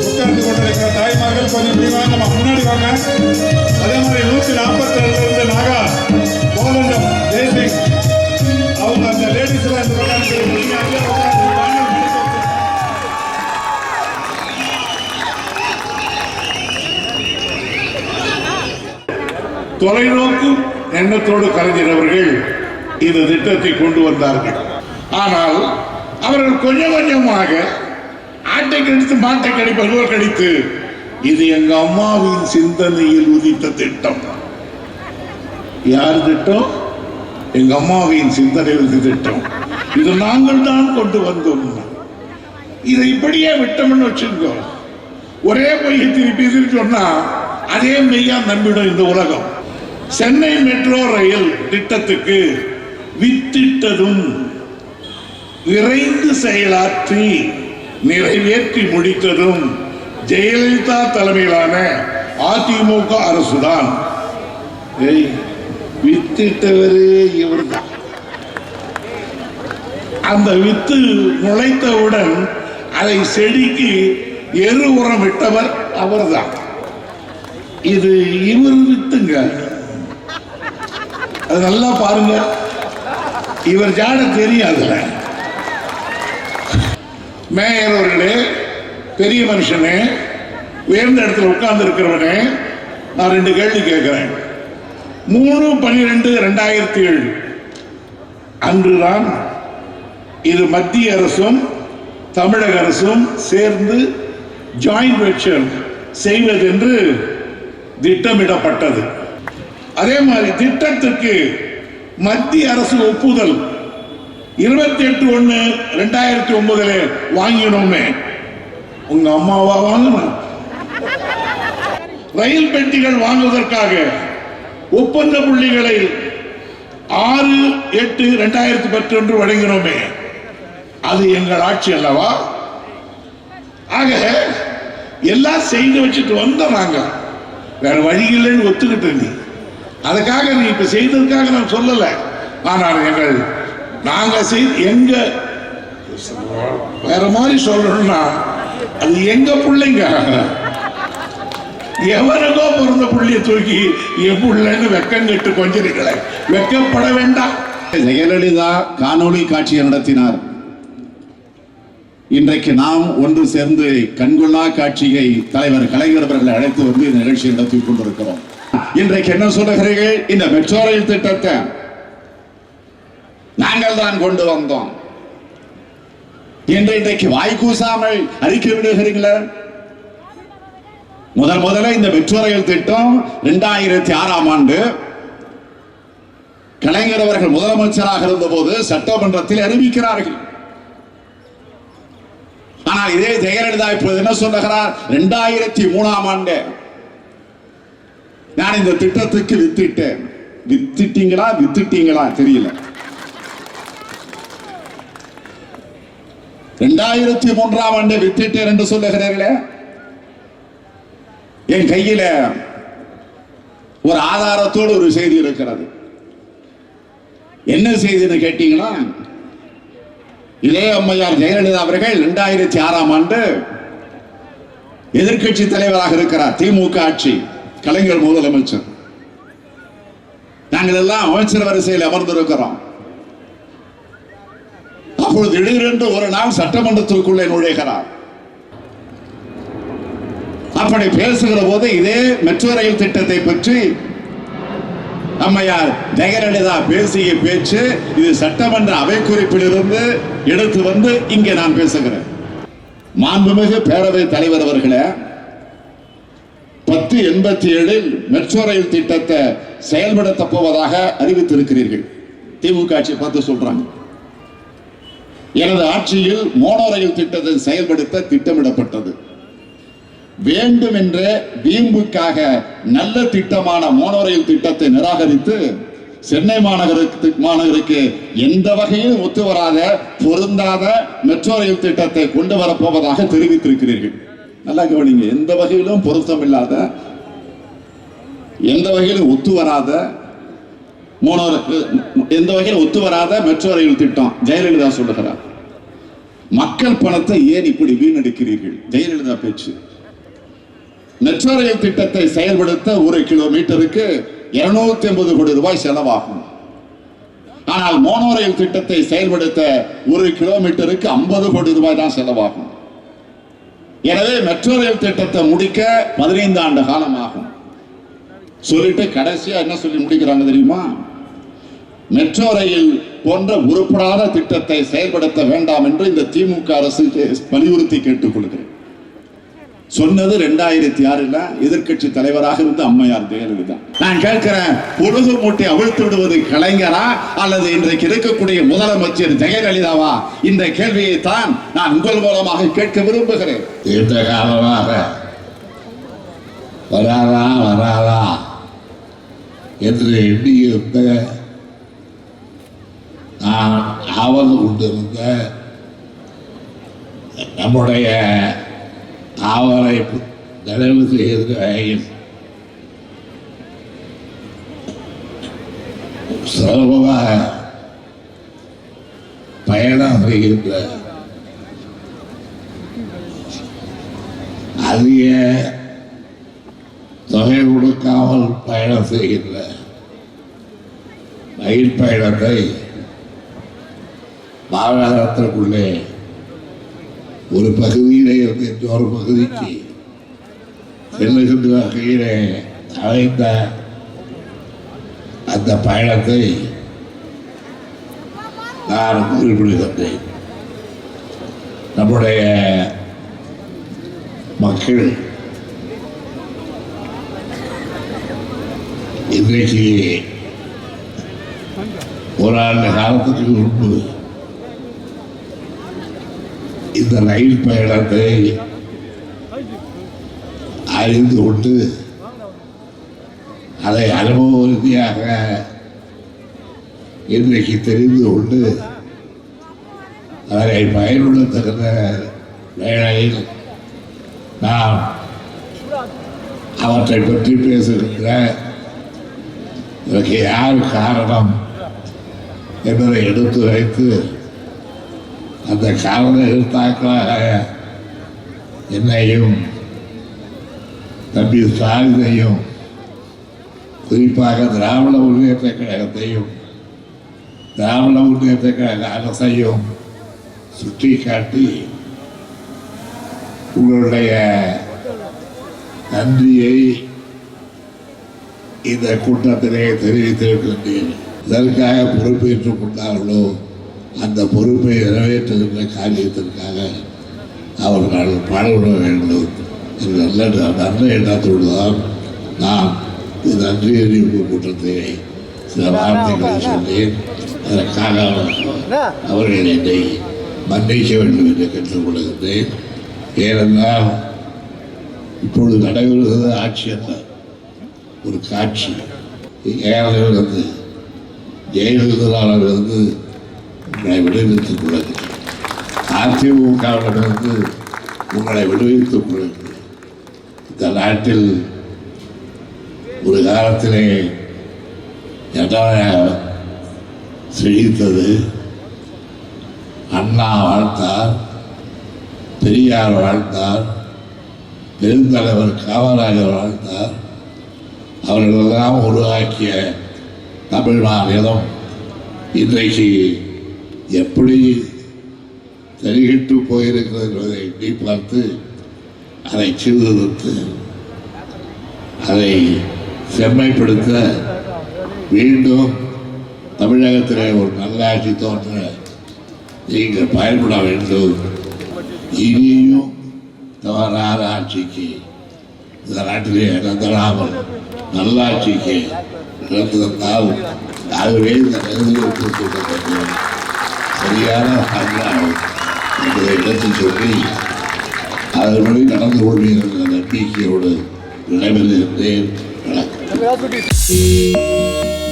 உட்கார்ந்து கொண்டிருக்கிற தாய்மார்கள் கொஞ்சம் இப்படி வாங்கம்மா முன்னாடி வாங்க. அதே தொலைநோக்கும் எண்ணத்தோடு கலைஞரவர்கள் இந்த திட்டத்தை கொண்டு வந்தார்கள். ஆனால் அவர்கள் கொஞ்சம் கொஞ்சமாக ஆட்டை கடித்து மாட்டை கடிப்பதுவர் கடித்து இது எங்க அம்மாவின் சிந்தனையில் உதித்த திட்டம். யார் திட்டம்? எங்க அம்மாவின் சிந்தனையில் திட்டம். இது நாங்கள் தான் கொண்டு வந்தோம். இதை இப்படியே விட்டோம்னு வச்சுக்கோ. ஒரே பொய்யை திருப்பி திருப்பி சொன்னா அதே மெய்யா நம்பிடும் இந்த உலகம். சென்னை மெட்ரோ ரயில் திட்டத்துக்கு வித்திட்டதும் விரைந்து செயலாற்றி நிறைவேற்றி முடித்ததும் ஜெயலலிதா தலைமையிலான அதிமுக அரசுதான். ஏய், வித்திட்டவரே இவர்தான். அந்த வித்து முளைத்தவுடன் அதை செடிக்கு எரு உரம் விட்டவர் அவர்தான். இது இவர் வித்துங்க. அது நல்லா பாருங்க. இவர் ஜாட தெரியாதுல மேயர் அவர்களே பெரிய மனுஷனே உயர்ந்த இடத்துல உட்கார்ந்து இருக்கிறவனே நான் ரெண்டு கேள்வி கேட்கிறேன். மூணு பன்னிரெண்டு ரெண்டாயிரத்தி ஏழு அன்றுதான் இது மத்திய அரசும் தமிழக அரசும் சேர்ந்து ஜாயிண்ட் வென்ச்சர் செய்வதென்று திட்டமிடப்பட்டது. அதே மாதிரி திட்டத்திற்கு மத்திய அரசு ஒப்புதல். இருபத்தி எட்டு ஒண்ணு ரெண்டாயிரத்தி ஒன்பதுல வாங்கினோமே. உங்க அம்மாவா வாங்கணும். ரயில் பெட்டிகள் வாங்குவதற்காக ஒப்பந்த புள்ளிகளை ஆறு எட்டு ரெண்டாயிரத்தி பத்தொன்று வழங்கினோமே. அது எங்கள் ஆட்சி அல்லவா? ஆக எல்லாம் செய்து வச்சுட்டு வந்தோம் நாங்க. வேற வழி இல்லைன்னு ஒத்துக்கிட்டு நீ அதுக்காக நீ இப்ப செய்ததுக்காக நான் சொல்லல. ஆனால் எங்கள் நாங்க செய்து எங்க வேற மாதிரி சொல்லணும்னா அது எங்க பிள்ளைங்க? எவனுக்கோ பிறந்த புள்ளிய தூக்கி என் புள்ளைன்னு வெக்கம் கெட்டு கொஞ்சிருக்கலை. வெக்கப்பட வேண்டாம். ஜெயலலிதா காணொளி காட்சியை நடத்தினார். இன்றைக்கு நாம் ஒன்று சேர்ந்து கண்கொள்ளா காட்சியை தலைவர் கலைஞர் அவர்களை அழைத்து வந்து இந்த நிகழ்ச்சியை நடத்தி கொண்டிருக்கிறோம். இன்றைக்கு என்ன சொல்லுகிறீர்கள்? இந்த மெட்ரோ ரயில் திட்டத்தை நாங்கள் தான் கொண்டு வந்தோம். என்று இன்றைக்கு வாய் கூசாமல் அறிக்கை விடுகிறீங்களே முதல் முதல்ல இந்த மெட்ரோ ரயில் திட்டம் இரண்டாயிரத்தி ஆறாம் ஆண்டு கலைஞர் அவர்கள் முதலமைச்சராக இருந்தபோது சட்டமன்றத்தில் அறிவிக்கிறார்கள். ஆனால் இதே ஜெயலலிதா இப்போது என்ன சொல்லுகிறார்? இரண்டாயிரத்தி மூணாம் ஆண்டு நான் இந்த திட்டத்துக்கு வித்திட்டேன். வித்திட்டீங்களா வித்துட்டீங்களா தெரியல. இரண்டாயிரத்தி மூன்றாம் ஆண்டு வித்திட்டேன் என்று சொல்லுகிறார்களே. என் கையில ஒரு ஆதாரத்தோடு ஒரு செய்தி இருக்கிறது. என்ன செய்தின்னு கேட்டீங்கன்னா இதே அம்மையார் ஜெயலலிதா அவர்கள் இரண்டாயிரத்தி ஆறாம் ஆண்டு எதிர்க்கட்சி தலைவராக இருக்கிறார் திமுக ஆட்சி. கலைஞர் முதலமைச்சர். நாங்கள் எல்லாம் அமைச்சர் வரிசையில் அமர்ந்திருக்கிறோம். அப்பொழுது திடீரென்று ஒரு நாள் சட்டமன்றத்திற்குள்ளே நுழைகிறார். அப்படி பேசுகிற போது இதே மெட்ரோ ரயில் திட்டத்தை பற்றி அம்மையார் ஜெயலலிதா பேசிய பேச்சு இது சட்டமன்ற அவை குறிப்பிலிருந்து எடுத்து வந்து இங்கே நான் பேசுகிறேன். மாண்புமிகு பேரவை தலைவர் அவர்களே பத்து எண்பத்தி ஏழில் மெட்ரோ ரயில் திட்டத்தை செயல்படுத்தப் போவதாக அறிவித்திருக்கிறீர்கள். திமுக ஆட்சியை பார்த்து சொல்றாங்க. எனது ஆட்சியில் மோனோ ரயில் திட்டத்தை செயல்படுத்த திட்டமிடப்பட்டது. வேண்டும் என்ற வீம்புக்காக நல்ல திட்டமான மோனோ ரயில் திட்டத்தை நிராகரித்து சென்னை மாநகருக்கு மாநகருக்கு எந்த வகையிலும் ஒத்து வராத பொருந்தாத மெட்ரோ ரயில் திட்டத்தை கொண்டு வரப்போவதாக தெரிவித்திருக்கிறீர்கள். நல்லா கவனிங்க. எந்த வகையிலும் பொருத்தம் இல்லாத எந்த வகையிலும் ஒத்து வராத மூணோருக்கு எந்த வகையில் ஒத்து வராத மெட்ரோ ரயில் திட்டம் ஜெயலலிதா சொல்லுகிறார். மக்கள் பணத்தை ஏன் இப்படி வீணடிக்கிறீர்கள்? ஜெயலலிதா பேச்சு. மெட்ரோ ரயில் திட்டத்தை செயல்படுத்த ஒரு கிலோமீட்டருக்கு இருநூத்தி ஐம்பது கோடி ரூபாய் செலவாகும். ஆனால் மோனோ ரயில் திட்டத்தை செயல்படுத்த ஒரு கிலோமீட்டருக்கு ஐம்பது கோடி ரூபாய் தான் செலவாகும். எனவே மெட்ரோ ரயில் திட்டத்தை முடிக்க பதினைந்து ஆண்டு காலம் ஆகும் சொல்லிட்டு கடைசியா என்ன சொல்லி முடிக்கிறாங்க தெரியுமா? மெட்ரோ ரயில் போன்ற உருப்படாத திட்டத்தை செயல்படுத்த வேண்டாம் என்று இந்த திமுக அரசு வலியுறுத்தி கேட்டுக்கொள்கிறேன் சொன்னது ரெண்டாயிரத்தி ஆறுல எதிர்க்கட்சி தலைவராக இருந்த அம்மையார் ஜெயலலிதா. நான் கேட்கிறேன் பொழுது மூட்டை அவிழ்த்து விடுவது கலைஞரா அல்லது இன்றைக்கு இருக்கக்கூடிய முதலமைச்சர் ஜெயலலிதாவா? இந்த கேள்வியை தான் நான் உங்கள் மூலமாக கேட்க விரும்புகிறேன். நீண்ட காலமாக வராதா வராதா என்று எண்ணியிருந்த நான் ஆவல் கொண்டிருந்த நம்முடைய ஆவலை நிறைவு செய்கிற வகையில் சுலபமாக பயணம் செய்கின்ற அதிக தொகை கொடுக்காமல் பயணம் செய்கின்ற ரயில் பயணத்தை மாகாணத்திற்குள்ளே ஒரு பகுதியிலே இருந்து இன்னொரு பகுதிக்கு. செல்லுகின்ற வகையிலே அமைந்த அந்த பயணத்தை நான் குறிப்பிடுகின்றேன் நம்முடைய மக்கள் இன்றைக்கு ஒரு ஆண்டு காலத்துக்கு முன்பு இந்த ரயில் பயணத்தை அறிந்து கொண்டு அதை அனுபவ ரீதியாக இன்றைக்கு தெரிந்து கொண்டு அதனை பயனுள்ளத்தகுந்த வேளையில் நாம் அவற்றை பற்றி பேசுகின்ற இதற்கு யார் காரணம் என்பதை எடுத்து வைத்து அந்த காரண எழுத்தாக்களாக என்னையும் தம்பி ஸ்டாலினையும் குறிப்பாக திராவிட முன்னேற்ற கழகத்தையும் திராவிட முன்னேற்ற கழக அரசையும் சுட்டி காட்டி உங்களுடைய நன்றியை இந்த கூட்டத்திலே தெரிவித்திருக்கின்றேன். இதற்காக பொறுப்பேற்றுக் கொண்டார்களோ? அந்த பொறுப்பை நிறைவேற்றுகின்ற காரியத்திற்காக அவர்கள் பாடுபட வேண்டும். என்ற நல்ல நல்ல எண்ணத்தோடு தான் நான் இந்த நன்றி அறிவிப்பு கூட்டத்தை சில வார்த்தைகளை சொன்னேன். அதற்காக அவர்கள் என்னை மன்னிக்க வேண்டும் என்று கேட்டுக்கொள்கின்றேன் ஏனென்றால் இப்பொழுது நடைபெறுகிறது ஆட்சி அல்ல ஒரு காட்சி. ஏழையிலிருந்து ஜெயலலிதாவிலிருந்து உங்களை விடுவித்துக் கொள்ளுங்கள். அதிமுகவிலிருந்து உங்களை விடுவித்துக் கொள்ளுங்கள். இந்த நாட்டில் ஒரு காலத்திலே எதாவது செழித்தது அண்ணா வாழ்ந்தார் பெரியார் வாழ்ந்தார் பெருந்தலைவர் காமராஜர் வாழ்ந்தார். அவர்களெல்லாம் உருவாக்கிய தமிழ் மாநிலம் இன்றைக்கு எப்படி தரிகிட்டு போயிருக்கிறது என்பதை எண்ணி பார்த்து அதை சீர்திருத்து அதை செம்மைப்படுத்த மீண்டும் தமிழகத்திலே ஒரு நல்லாட்சி தோன்ற நீங்கள் பயன்பட வேண்டும். இனியும் தவறான ஆட்சிக்கு இந்த நாட்டிலே இழந்தடாமல் நல்லாட்சிக்கு இழந்திருந்தால் அதுவே இந்த நிறுவனத்தை சரியான அண்ணாவும் என்பதை எடுத்து சொல்லி அதன்படி நடந்து கொள்வீர்கள் என்ற நம்பிக்கையோடு விடைபெறுகின்றேன் வணக்கம்